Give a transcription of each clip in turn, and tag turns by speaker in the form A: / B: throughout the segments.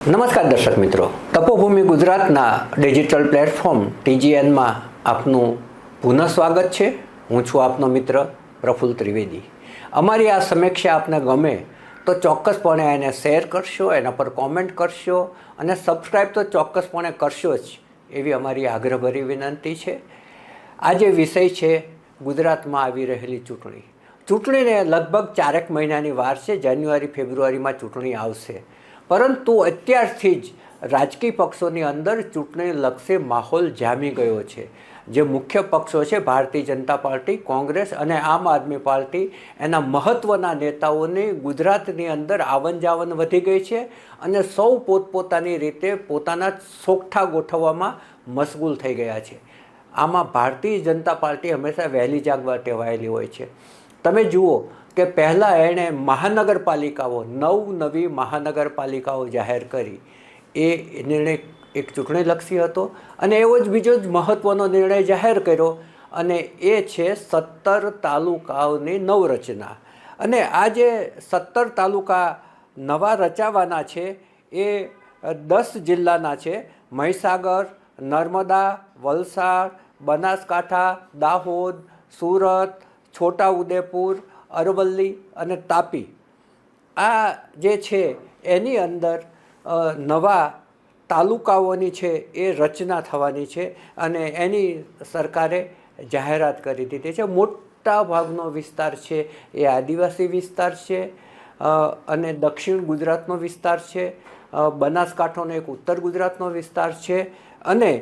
A: નમસ્કાર દર્શક મિત્રો. તપોભૂમિ ગુજરાતના ડિજિટલ પ્લેટફોર્મ ટીજીએનમાં આપનું પુનઃ સ્વાગત છે. હું છું આપનો મિત્ર પ્રફુલ્લ ત્રિવેદી. અમારી આ સમીક્ષા આપને ગમે તો ચોક્કસપણે એને શેર કરશો, એના પર કોમેન્ટ કરશો અને સબસ્ક્રાઈબ તો ચોક્કસપણે કરશો જ એવી અમારી આગ્રહભરી વિનંતી છે. આજે વિષય છે ગુજરાતમાં આવી રહેલી ચૂંટણી. ચૂંટણીને લગભગ ચારેક મહિનાની વાર છે. જાન્યુઆરી, ફેબ્રુઆરીમાં ચૂંટણી આવશે. પરંતુ અત્યારથી જ રાજકીય પક્ષોની અંદર ચૂંટણી લક્ષી માહોલ જામી ગયો છે. જે મુખ્ય પક્ષો છે, ભારતીય જનતા પાર્ટી, કોંગ્રેસ અને આમ આદમી પાર્ટી, એના મહત્ત્વના નેતાઓની ગુજરાતની અંદર આવન જાવન વધી ગઈ છે અને સૌ પોતપોતાની રીતે પોતાના સોગઠા ગોઠવવામાં મશગુલ થઈ ગયા છે. આમાં ભારતીય જનતા પાર્ટી હંમેશા વહેલી જાગવા ટેવાયેલી હોય છે. તમે જુઓ કે પહેલાં એણે મહાનગરપાલિકાઓ નવ નવી મહાનગરપાલિકાઓ જાહેર કરી. એ નિર્ણય એક ચૂંટણીલક્ષી હતો અને એવો જ બીજો જ મહત્ત્વનો નિર્ણય જાહેર કર્યો અને એ છે સત્તર તાલુકાઓની નવરચના. અને આ જે સત્તર તાલુકા નવા રચાવાના છે, એ દસ જિલ્લાના છે. મહીસાગર, નર્મદા, વલસાડ, બનાસકાંઠા, દાહોદ, સુરત, છોટાઉદેપુર અરવલ્લી અને તાપી. આ જે છે, એની અંદર નવા તાલુકાઓની છે, એ રચના થવાની છે અને એની સરકારે જાહેરાત કરી દીધી છે. મોટા ભાગનો વિસ્તાર છે, એ આદિવાસી વિસ્તાર છે અને દક્ષિણ ગુજરાતનો વિસ્તાર છે બનાસકાંઠોનો એક ઉત્તર ગુજરાતનો વિસ્તાર છે અને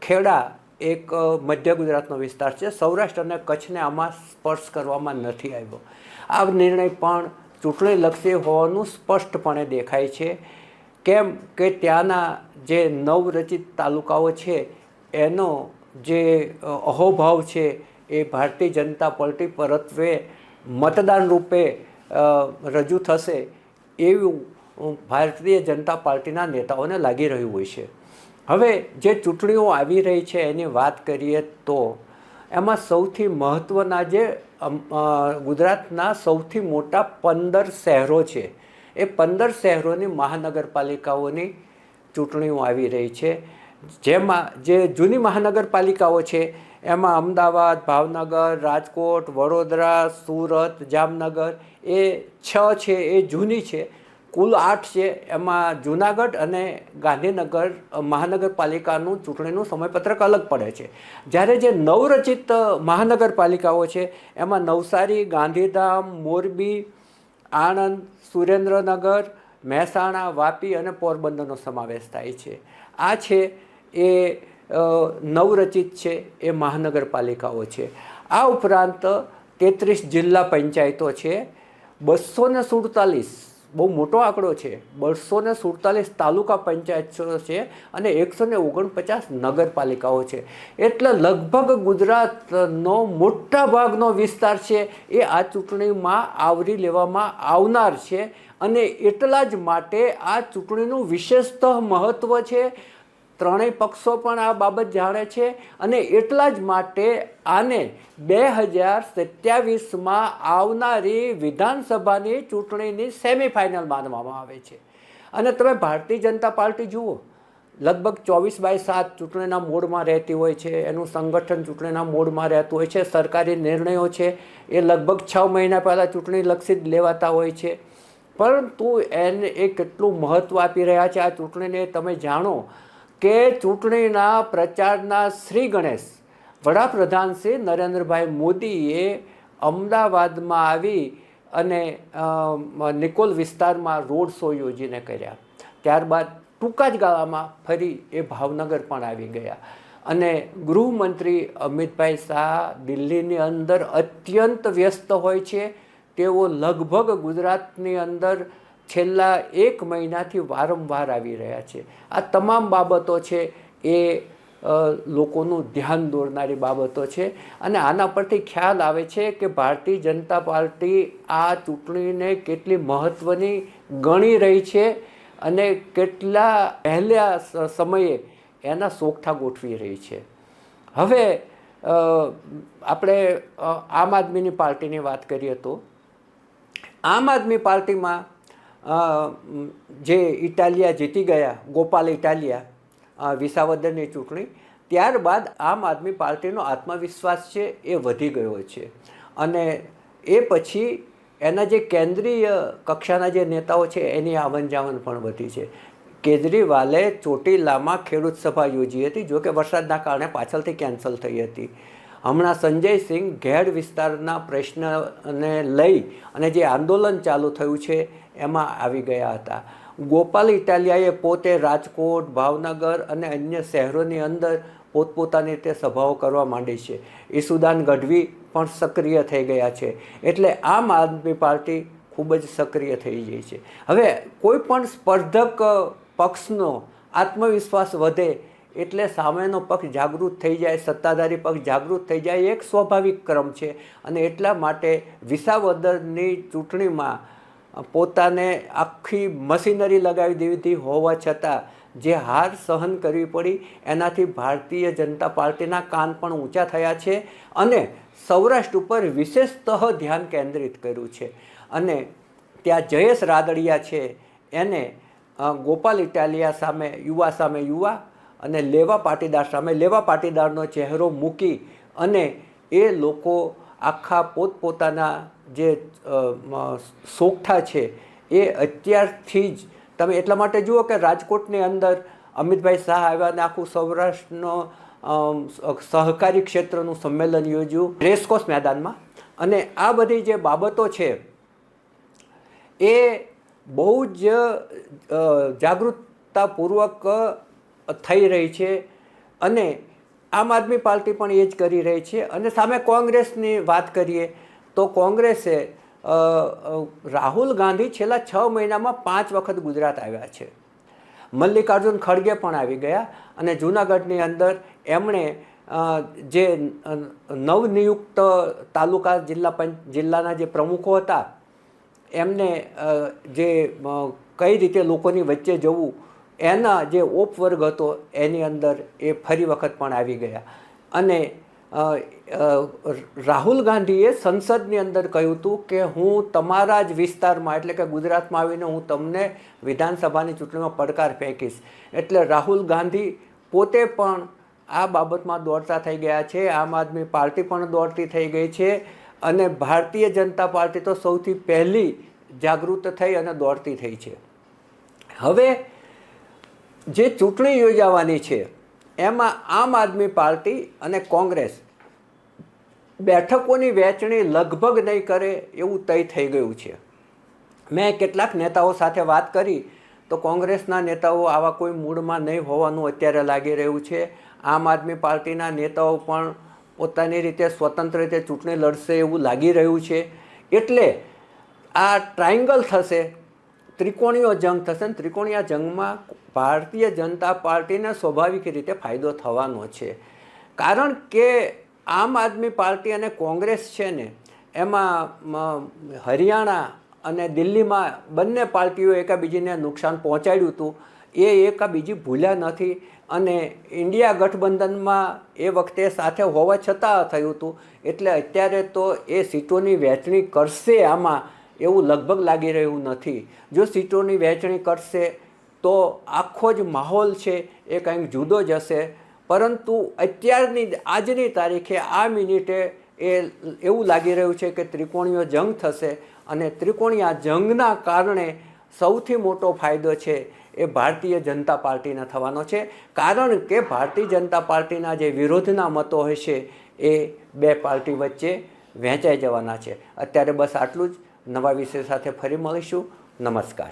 A: ખેડા એક મધ્ય ગુજરાતનો વિસ્તાર છે. સૌરાષ્ટ્ર અને કચ્છને આમાં સ્પર્શ કરવામાં નથી આવ્યો. આ નિર્ણય પણ ચૂંટણીલક્ષી હોવાનું સ્પષ્ટપણે દેખાય છે. કેમ કે ત્યાંના જે નવરચિત તાલુકાઓ છે, એનો જે અહોભાવ છે, એ ભારતીય જનતા પાર્ટી પરત્વે મતદાન રૂપે રજૂ થશે એવું ભારતીય જનતા પાર્ટીના નેતાઓને લાગી રહ્યું હોય છે. હવે જે ચૂંટણીઓ આવી રહી છે એની વાત કરીએ તો એમાં સૌથી મહત્ત્વના જે ગુજરાતના સૌથી મોટા પંદર શહેરો છે. એ પંદર શહેરોની મહાનગરપાલિકાઓની ચૂંટણીઓ આવી રહી છે. જેમાં, જે જૂની મહાનગરપાલિકાઓ છે, એમાં અમદાવાદ, ભાવનગર, રાજકોટ, વડોદરા, સુરત, જામનગર, એ છ છે, એ જૂની છે. કુલ આઠ છે. એમાં જુનાગઢ અને ગાંધીનગર મહાનગરપાલિકાનું ચૂંટણીનું સમયપત્રક અલગ પડે છે. જ્યારે જે નવરચિત મહાનગરપાલિકાઓ છે, એમાં નવસારી, ગાંધીધામ, મોરબી, આણંદ, સુરેન્દ્રનગર, મહેસાણા, વાપી અને પોરબંદરનો સમાવેશ થાય છે. આ છે એ નવરચિત છે, એ મહાનગરપાલિકાઓ છે. આ ઉપરાંત તેત્રીસ જિલ્લા પંચાયતો છે. બસો ને સુડતાલીસ બહુ મોટો આંકડો છે. બસો ને સુડતાલીસ તાલુકા પંચાયતો છે અને એકસો ને ઓગણપચાસ નગરપાલિકાઓ છે. એટલે લગભગ ગુજરાતનો મોટા ભાગનો વિસ્તાર છે એ આ ચૂંટણીમાં આવરી લેવામાં આવનાર છે અને એટલા જ માટે આ ચૂંટણીનું વિશેષતઃ મહત્ત્વ છે ત્રણેય પક્ષો પણ આ બાબત જાણે છે અને એટલા જ માટે આને બે હજાર સત્યાવીસમાં આવનારી વિધાનસભાની ચૂંટણીની સેમિફાઇનલ માનવામાં આવે છે. અને તમે ભારતીય જનતા પાર્ટી જુઓ, લગભગ ચોવીસ બાય સાત ચૂંટણીના મોડમાં રહેતી હોય છે, એનું સંગઠન ચૂંટણીના મોડમાં રહેતું હોય છે, સરકારી નિર્ણયો છે, એ લગભગ છ મહિના પહેલાં ચૂંટણી લક્ષિત લેવાતા હોય છે. પરંતુ એને એ કેટલું મહત્ત્વ આપી રહ્યા છે આ ચૂંટણીને તમે જાણો કે ચૂંટણીના પ્રચારના શ્રી ગણેશ વડાપ્રધાન શ્રી નરેન્દ્રભાઈ મોદીએ અમદાવાદમાં આવી અને નિકોલ વિસ્તારમાં રોડ શો યોજીને કર્યા. ત્યારબાદ ટૂંકા જ ગાળામાં ફરી એ ભાવનગર પણ આવી ગયા. અને ગૃહમંત્રી અમિતભાઈ શાહ દિલ્હીની અંદર અત્યંત વ્યસ્ત હોય છે. તેઓ લગભગ ગુજરાતની અંદર છેલ્લા એક મહિનાથી વારંવાર આવી રહ્યા છે. આ તમામ બાબતો છે એ લોકોનું ધ્યાન દોરનારી બાબતો છે. અને આના પરથી ખ્યાલ આવે છે કે ભારતીય જનતા પાર્ટી આ ચૂંટણીને કેટલી મહત્ત્વની ગણી રહી છે અને કેટલા પહેલા સમયે એના સોગઠા ગોઠવી રહી છે. હવે આપણે આમ આદમીની પાર્ટીની વાત કરીએ તો, આમ આદમી પાર્ટીમાં જે ઇટાલિયા જીતી ગયા, ગોપાલ ઇટાલિયા વિસાવદરની ચૂંટણી, ત્યારબાદ આમ આદમી પાર્ટીનો આત્મવિશ્વાસ છે એ વધી ગયો છે. અને એ પછી એના જે કેન્દ્રીય કક્ષાના જે નેતાઓ છે એની આવન જાવન પણ વધી છે. કેજરીવાલે ચોટીલામાં ખેડૂત સભા યોજી હતી જો કે વરસાદના કારણે પાછળથી કેન્સલ થઈ હતી. હમણાં સંજયસિંહ ઘેડ વિસ્તારના પ્રશ્નને લઈ અને જે આંદોલન ચાલુ થયું છે, એમાં આવી ગયા હતા. ગોપાલ ઇટાલિયાએ પોતે રાજકોટ, ભાવનગર અને અન્ય શહેરોની અંદર પોતપોતાની રીતે સભાઓ કરવા માંડી છે. ઈસુદાન ગઢવી પણ સક્રિય થઈ ગયા છે. એટલે આમ આદમી પાર્ટી ખૂબ જ સક્રિય થઈ ગઈ છે. હવે કોઈ પણ સ્પર્ધક પક્ષનો આત્મવિશ્વાસ વધે એટલે સામેનો પક્ષ જાગૃત થઈ જાય, સત્તાધારી પક્ષ જાગૃત થઈ જાય એક સ્વાભાવિક ક્રમ છે. અને એટલા માટે વિસાવદરની ચૂંટણીમાં પોતાને આખી મશીનરી લગાવી દીધી હોવા છતાં જે હાર સહન કરવી પડી, એનાથી ભારતીય જનતા પાર્ટીના કાન પણ ઊંચા થયા છે અને સૌરાષ્ટ્ર ઉપર વિશેષતઃ ધ્યાન કેન્દ્રિત કર્યું છે. અને ત્યાં જયેશ રાદડિયા છે. એને ગોપાલ ઇટાલિયા સામે, યુવા સામે યુવા અને લેવા પાટીદાર સામે લેવા પાટીદારનો ચહેરો મૂકી અને એ લોકો આખા પોતપોતાના જે સોગઠા છે, એ અત્યારથી જ તમે એટલા માટે જુઓ કે રાજકોટની અંદર અમિતભાઈ શાહ આવ્યા અને આખું સૌરાષ્ટ્રનો સહકારી ક્ષેત્રનું સંમેલન યોજ્યું રેસકોર્સ મેદાનમાં. અને આ બધી જે બાબતો છે, એ બહુ જ જાગૃતતાપૂર્વક થઈ રહી છે અને આમ આદમી પાર્ટી પણ એ જ કરી રહી છે. અને સામે કોંગ્રેસની વાત કરીએ તો કોંગ્રેસે રાહુલ ગાંધી છેલ્લા છ મહિનામાં પાંચ વખત ગુજરાત આવ્યા છે. મલ્લિકાર્જુન ખડગે પણ આવી ગયા અને જૂનાગઢની અંદર એમણે જે નવનિયુક્ત તાલુકા જિલ્લા પંચ, જિલ્લાના જે પ્રમુખો હતા એમને જે કઈ રીતે લોકોની વચ્ચે જવું એના જે ઉપવર્ગ હતો, એની અંદર એ ફરી વખત પણ આવી ગયા. અને રાહુલ ગાંધીએ સંસદની અંદર કહ્યું હતું કે, હું તમારા જ વિસ્તારમાં, એટલે કે ગુજરાતમાં આવીને હું તમને વિધાનસભાની ચૂંટણીમાં પડકાર ફેંકીશ. એટલે રાહુલ ગાંધી પોતે પણ આ બાબતમાં દોડતા થઈ ગયા છે. આમ આદમી પાર્ટી પણ દોડતી થઈ ગઈ છે. અને ભારતીય જનતા પાર્ટી તો સૌથી પહેલી જાગૃત થઈ અને દોડતી થઈ છે. હવે જે ચૂંટણી યોજાવાની છે, એમાં આમ આદમી પાર્ટી અને કોંગ્રેસ બેઠકોની વહેંચણી લગભગ નહીં કરે એવું તય થઈ ગયું છે. મેં કેટલાક નેતાઓ સાથે વાત કરી તો કોંગ્રેસના નેતાઓ આવા કોઈ મૂડમાં નહીં હોવાનું અત્યારે લાગી રહ્યું છે. આમ આદમી પાર્ટીના નેતાઓ પણ પોતાની રીતે સ્વતંત્ર રીતે ચૂંટણી લડશે એવું લાગી રહ્યું છે. એટલે આ ટ્રાયંગલ થશે ત્રિકોણીયો જંગ થશે ને ત્રિકોણીયા જંગમાં ભારતીય જનતા પાર્ટીને સ્વાભાવિક રીતે ફાયદો થવાનો છે. કારણ કે આમ આદમી પાર્ટી અને કોંગ્રેસ છે ને, એમાં હરિયાણા અને દિલ્હીમાં બંને પાર્ટીઓ એકાબીજીને નુકસાન પહોંચાડ્યું હતું. એ એકાબીજી ભૂલ્યા નથી અને ઇન્ડિયા ગઠબંધનમાં એ વખતે સાથે હોવા છતાં થયું હતું. એટલે અત્યારે તો એ સીટોની વહેંચણી કરશે આમાં. એવું લગભગ લાગી રહ્યું નથી. જો સીટોની વહેંચણી કરશે, તો આખો જ માહોલ છે એ કંઈક જુદો જ હશે. પરંતુ અત્યારની આજની તારીખે આ મિનિટે એ એવું લાગી રહ્યું છે કે ત્રિકોણીય જંગ થશે અને ત્રિકોણીયા જંગના કારણે સૌથી મોટો ફાયદો છે એ ભારતીય જનતા પાર્ટીને થવાનો છે. કારણ કે ભારતીય જનતા પાર્ટીના જે વિરોધના મતો હશે એ બે પાર્ટી વચ્ચે વહેંચાઈ જવાના છે. અત્યારે બસ આટલું જ. નવા વિષય સાથે ફરી મળીશું. નમસ્કાર.